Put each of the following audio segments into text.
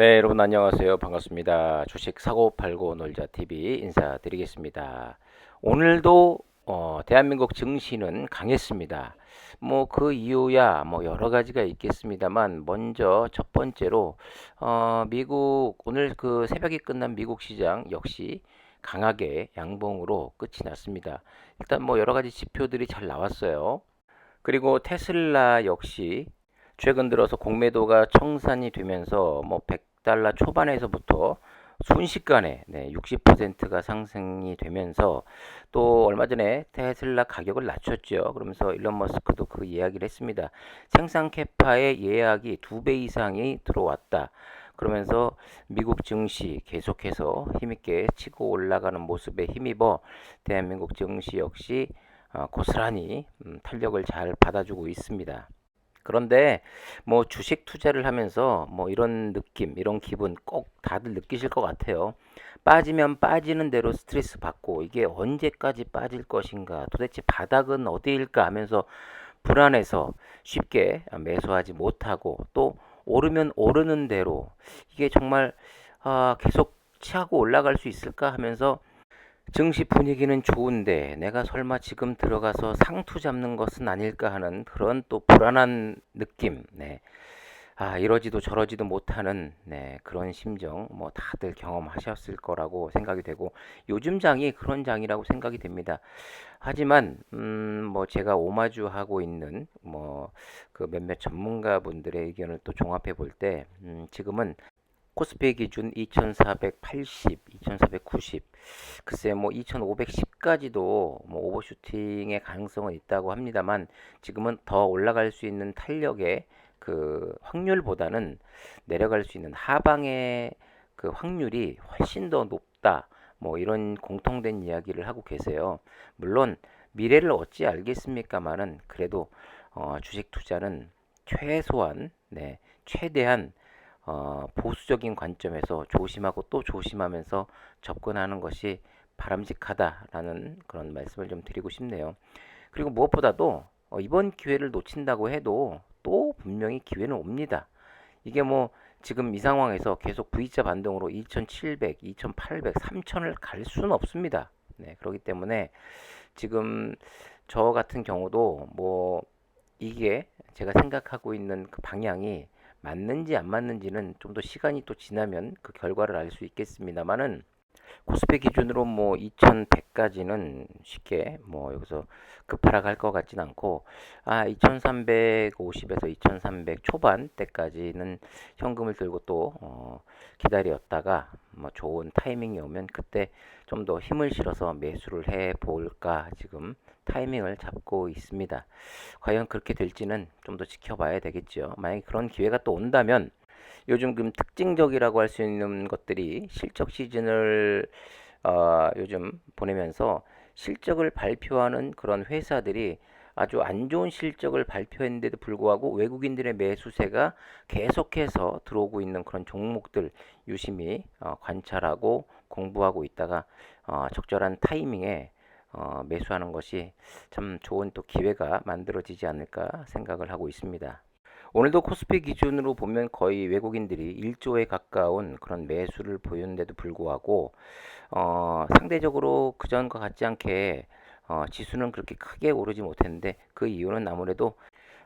네, 여러분 안녕하세요. 반갑습니다. 주식 사고 팔고 놀자 TV 인사드리겠습니다. 오늘도 어, 대한민국 증시는 강했습니다. 뭐 그 이유야 뭐 여러 가지가 있겠습니다만 먼저 첫 번째로 어, 미국 오늘 그 새벽에 끝난 미국 시장 역시 강하게 양봉으로 끝이 났습니다. 일단 뭐 여러 가지 지표들이 잘 나왔어요. 그리고 테슬라 역시 최근 들어서 공매도가 청산이 되면서 뭐 100 달러 초반에서부터 순식간에 네, 60%가 상승이 되면서 또 얼마 전에 테슬라 가격을 낮췄죠. 그러면서 일론 머스크도 그 이야기를 했습니다. 생산 캐파의 예약이 두 배 이상이 들어왔다. 그러면서 미국 증시 계속해서 힘있게 치고 올라가는 모습에 힘입어 대한민국 증시 역시 어, 고스란히 음, 탄력을 잘 받아주고 있습니다. 그런데 뭐 주식 투자를 하면서 뭐 이런 느낌, 이런 기분 꼭 다들 느끼실 것 같아요. 빠지면 빠지는 대로 스트레스 받고 이게 언제까지 빠질 것인가, 도대체 바닥은 어디일까 하면서 불안해서 쉽게 매수하지 못하고 또 오르면 오르는 대로 이게 정말 아, 계속 치하고 올라갈 수 있을까 하면서 증시 분위기는 좋은데 내가 설마 지금 들어가서 상투 잡는 것은 아닐까 하는 그런 또 불안한 느낌. 네. 아, 이러지도 저러지도 못하는 네, 그런 심정 뭐 다들 경험하셨을 거라고 생각이 되고 요즘 장이 그런 장이라고 생각이 됩니다. 하지만 음, 뭐 제가 오마주하고 있는 뭐 그 몇몇 전문가분들의 의견을 또 종합해 볼때 음, 지금은 코스피 기준 2480, 2490, 글쎄 뭐 2510까지도 뭐 오버슈팅의 가능성은 있다고 합니다만 지금은 더 올라갈 수 있는 탄력의 그 확률보다는 내려갈 수 있는 하방의 그 확률이 훨씬 더 높다. 뭐 이런 공통된 이야기를 하고 계세요. 물론 미래를 어찌 알겠습니까마는 그래도 어, 주식 투자는 최소한 네, 최대한 어, 보수적인 관점에서 조심하고 또 조심하면서 접근하는 것이 바람직하다라는 그런 말씀을 좀 드리고 싶네요. 그리고 무엇보다도 어, 이번 기회를 놓친다고 해도 또 분명히 기회는 옵니다. 이게 뭐 지금 이 상황에서 계속 V자 반동으로 2700, 2800, 3000을 갈 수는 없습니다. 네, 그렇기 때문에 지금 저 같은 경우도 뭐 이게 제가 생각하고 있는 그 방향이 맞는지 안 맞는지는 좀 더 시간이 또 지나면 그 결과를 알 수 있겠습니다만은 코스피 기준으로 뭐 2100까지는 쉽게 뭐 여기서 급하락할 것 같진 않고 아 2350에서 2300 초반 때까지는 현금을 들고 또 어, 기다렸다가 뭐 좋은 타이밍이 오면 그때 좀 더 힘을 실어서 매수를 해 볼까 지금 타이밍을 잡고 있습니다. 과연 그렇게 될지는 좀 더 지켜봐야 되겠죠. 만약에 그런 기회가 또 온다면 요즘 금 특징적이라고 할 수 있는 것들이 실적 시즌을 어, 요즘 보내면서 실적을 발표하는 그런 회사들이 아주 안 좋은 실적을 발표했는데도 불구하고 외국인들의 매수세가 계속해서 들어오고 있는 그런 종목들 유심히 어, 관찰하고 공부하고 있다가 어, 적절한 타이밍에 어, 매수하는 것이 참 좋은 또 기회가 만들어지지 않을까 생각을 하고 있습니다. 오늘도 코스피 기준으로 보면 거의 외국인들이 1조에 가까운 그런 매수를 보였는데도 불구하고 어, 상대적으로 그전과 같지 않게 어, 지수는 그렇게 크게 오르지 못했는데 그 이유는 아무래도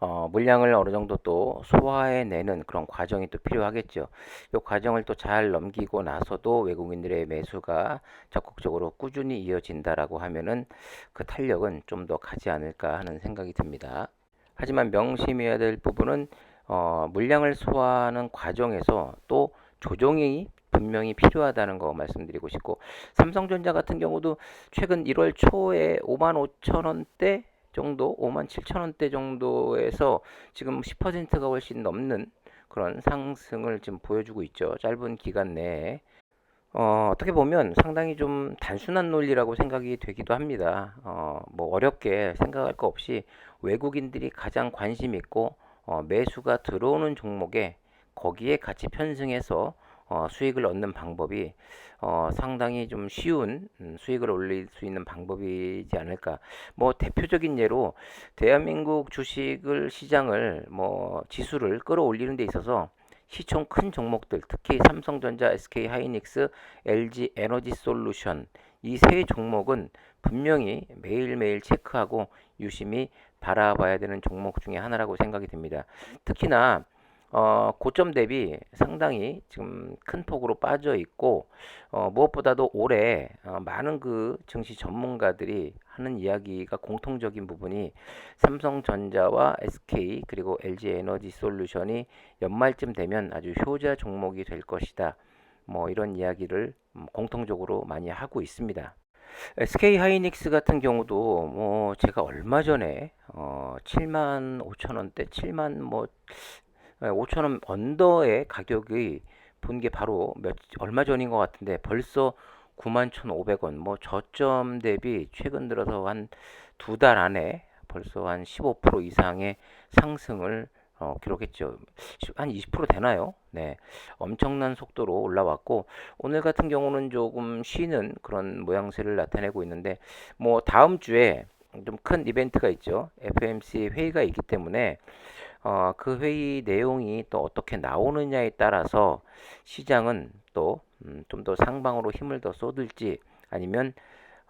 어, 물량을 어느 정도 또 소화해내는 그런 과정이 또 필요하겠죠. 이 과정을 또 잘 넘기고 나서도 외국인들의 매수가 적극적으로 꾸준히 이어진다라고 하면은 그 탄력은 좀 더 가지 않을까 하는 생각이 듭니다. 하지만 명심해야 될 부분은 어, 물량을 소화하는 과정에서 또 조정이 분명히 필요하다는 거 말씀드리고 싶고 삼성전자 같은 경우도 최근 1월 초에 5만 5천 원대 정도, 5만 7천 원대 정도에서 지금 10%가 훨씬 넘는 그런 상승을 지금 보여주고 있죠. 짧은 기간 내에. 어, 어떻게 보면 상당히 좀 단순한 논리라고 생각이 되기도 합니다. 어, 뭐 어렵게 생각할 거 없이 외국인들이 가장 관심 있고 어, 매수가 들어오는 종목에 거기에 같이 편승해서 어, 수익을 얻는 방법이 어, 상당히 좀 쉬운 음, 수익을 올릴 수 있는 방법이지 않을까. 뭐 대표적인 예로 대한민국 주식을 시장을 뭐 지수를 끌어올리는 데 있어서 시총 큰 종목들, 특히 삼성전자, SK 하이닉스, LG 에너지 솔루션 이 세 종목은 분명히 매일매일 체크하고 유심히 바라봐야 되는 종목 중에 하나라고 생각이 듭니다. 특히나 어, 고점 대비 상당히 지금 큰 폭으로 빠져 있고 어, 무엇보다도 올해 어, 많은 그 증시 전문가들이 하는 이야기가 공통적인 부분이 삼성전자와 SK 그리고 LG 에너지 솔루션이 연말쯤 되면 아주 효자 종목이 될 것이다. 뭐 이런 이야기를 음, 공통적으로 많이 하고 있습니다. SK 하이닉스 같은 경우도 뭐 제가 얼마 전에 어 7만 5천 원대, 7만 뭐 5천 원 언더의 가격이 본 게 바로 몇 얼마 전인 것 같은데 벌써 91,500원. 뭐 저점 대비 최근 들어서 한 두 달 안에 벌써 한 15% 이상의 상승을 어, 기록했죠. 한 20% 되나요? 네. 엄청난 속도로 올라왔고 오늘 같은 경우는 조금 쉬는 그런 모양새를 나타내고 있는데 뭐 다음 주에 좀 큰 이벤트가 있죠. FMC 회의가 있기 때문에 어, 그 회의 내용이 또 어떻게 나오느냐에 따라서 시장은 또 좀더 상방으로 힘을 더 쏟을지 아니면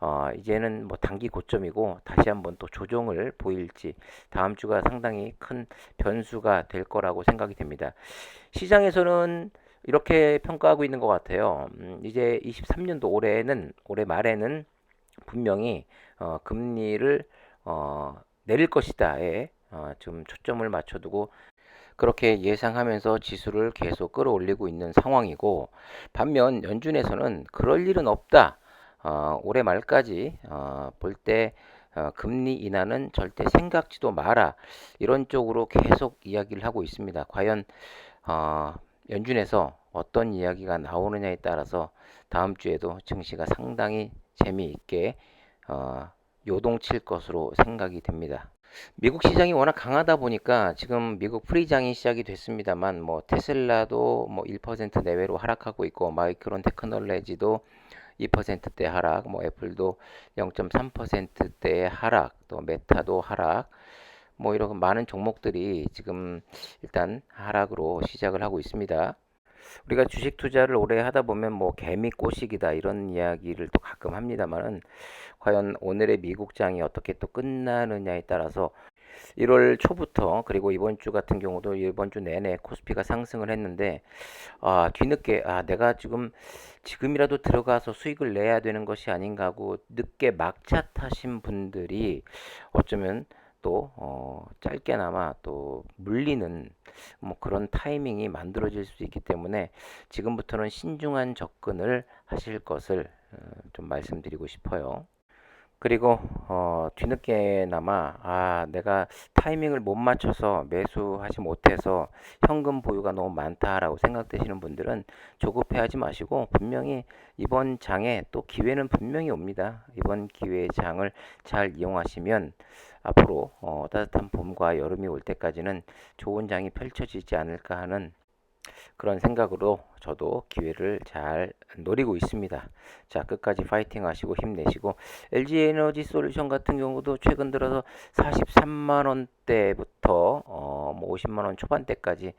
어, 이제는 뭐 단기 고점이고 다시 한번 또 조정을 보일지 다음 주가 상당히 큰 변수가 될 거라고 생각이 됩니다. 시장에서는 이렇게 평가하고 있는 것 같아요. 음, 이제 23년도 올해는 올해 말에는 분명히 어, 금리를 어, 내릴 것이다에 어, 좀 초점을 맞춰두고 그렇게 예상하면서 지수를 계속 끌어올리고 있는 상황이고 반면 연준에서는 그럴 일은 없다. 어, 올해 말까지 어, 볼때 어, 금리 인하는 절대 생각지도 마라. 이런 쪽으로 계속 이야기를 하고 있습니다. 과연 어, 연준에서 어떤 이야기가 나오느냐에 따라서 다음 주에도 증시가 상당히 재미있게 어, 요동칠 것으로 생각이 됩니다. 미국 시장이 워낙 강하다 보니까 지금 미국 프리장이 시작이 됐습니다만 뭐 테슬라도 뭐 1% 내외로 하락하고 있고 마이크론 테크놀로지도 2%대 하락, 뭐 애플도 0.3%대 하락, 또 메타도 하락, 뭐 이런 많은 종목들이 지금 일단 하락으로 시작을 하고 있습니다. 우리가 주식 투자를 오래 하다 보면 뭐 개미 꼬시기다 이런 이야기를 또 가끔 합니다만은 과연 오늘의 미국장이 어떻게 또 끝나느냐에 따라서 1월 초부터 그리고 이번 주 같은 경우도 이번 주 내내 코스피가 상승을 했는데 아 뒤늦게 아 내가 지금 지금이라도 들어가서 수익을 내야 되는 것이 아닌가 하고 늦게 막차 타신 분들이 어쩌면 또 어, 짧게나마 또 물리는 뭐 그런 타이밍이 만들어질 수 있기 때문에 지금부터는 신중한 접근을 하실 것을 어, 좀 말씀드리고 싶어요. 그리고 어, 뒤늦게나마 아 내가 타이밍을 못 맞춰서 매수하지 못해서 현금 보유가 너무 많다라고 생각되시는 분들은 조급해하지 마시고 분명히 이번 장에 또 기회는 분명히 옵니다. 이번 기회의 장을 잘 이용하시면 앞으로 어, 따뜻한 봄과 여름이 올 때까지는 좋은 장이 펼쳐지지 않을까 하는 그런 생각으로 저도 기회를 잘 노리고 있습니다. 자, 끝까지 파이팅 하시고 힘내시고 LG 에너지 솔루션 같은 경우도 최근 들어서 43만 원대부터 어, 뭐 50만 원 초반대까지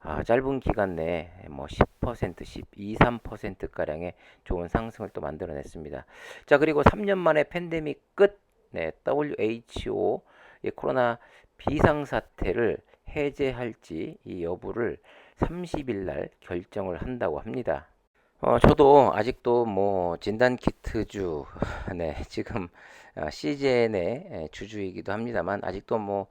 아, 짧은 기간 내에 뭐 10%, 12, 3% 가량의 좋은 상승을 또 만들어냈습니다. 자, 그리고 3년 만에 팬데믹 끝, 네, WHO 예, 코로나 비상 사태를 해제할지 이 여부를 30일 날 결정을 한다고 합니다. 어, 저도 아직도 뭐 진단 키트주, 네, 지금 시즌의 주주이기도 합니다만 아직도 뭐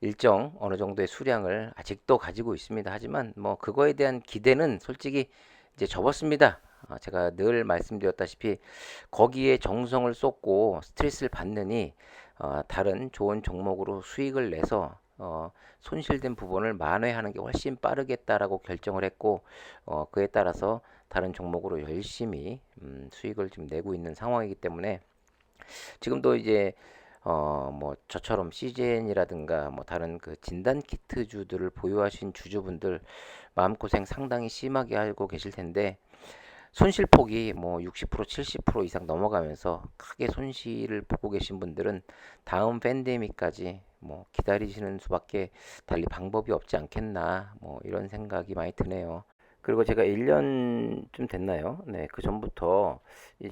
일정 어느 정도의 수량을 아직도 가지고 있습니다. 하지만 뭐 그거에 대한 기대는 솔직히 이제 접었습니다. 어, 제가 늘 말씀드렸다시피 거기에 정성을 쏟고 스트레스를 받느니 어, 다른 좋은 종목으로 수익을 내서 어, 손실된 부분을 만회하는 게 훨씬 빠르겠다라고 결정을 했고 어, 그에 따라서 다른 종목으로 열심히 음, 수익을 지금 내고 있는 상황이기 때문에 지금도 이제 어, 뭐 저처럼 CGN이라든가 뭐 다른 그 진단 키트주들을 보유하신 주주분들 마음고생 상당히 심하게 하고 계실 텐데 손실폭이 뭐 60% 70% 이상 넘어가면서 크게 손실을 보고 계신 분들은 다음 팬데믹까지 뭐 기다리시는 수밖에 달리 방법이 없지 않겠나 뭐 이런 생각이 많이 드네요. 그리고 제가 1년쯤 됐나요? 네, 그 전부터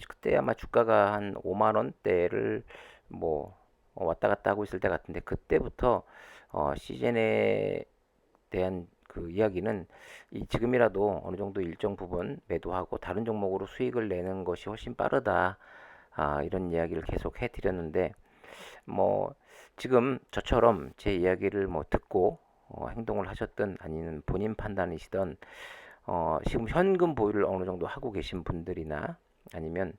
그때 아마 주가가 한 5만 원대를 뭐 어, 왔다 갔다 하고 있을 때 같은데 그때부터 어, 시즌에 대한 그 이야기는 이 지금이라도 어느 정도 일정 부분 매도하고 다른 종목으로 수익을 내는 것이 훨씬 빠르다. 아, 이런 이야기를 계속 해드렸는데 뭐 지금 저처럼 제 이야기를 뭐 듣고 어, 행동을 하셨든 아니면 본인 판단이시던 어, 지금 현금 보유를 어느 정도 하고 계신 분들이나 아니면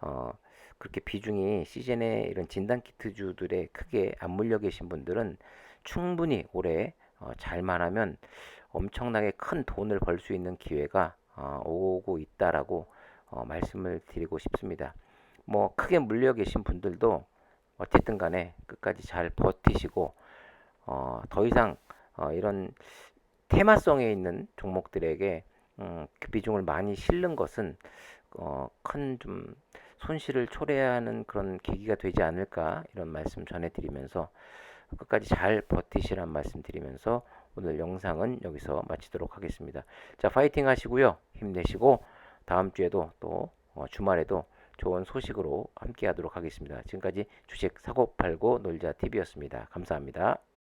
어, 그렇게 비중이 시즌에 이런 진단 키트주들에 크게 안 물려 계신 분들은 충분히 올해 어, 잘만 하면 엄청나게 큰 돈을 벌 수 있는 기회가 어, 오고 있다라고 어, 말씀을 드리고 싶습니다. 뭐 크게 물려 계신 분들도 어쨌든 간에 끝까지 잘 버티시고 어, 더 이상 어, 이런 테마성에 있는 종목들에게 음, 그 비중을 많이 실는 것은 어, 큰 좀 손실을 초래하는 그런 계기가 되지 않을까 이런 말씀 전해드리면서 끝까지 잘 버티시란 말씀 드리면서 오늘 영상은 여기서 마치도록 하겠습니다. 자, 파이팅 하시고요. 힘내시고 다음 주에도 또 어, 주말에도 좋은 소식으로 함께 하도록 하겠습니다. 지금까지 주식 사고 팔고 놀자 TV였습니다. 감사합니다.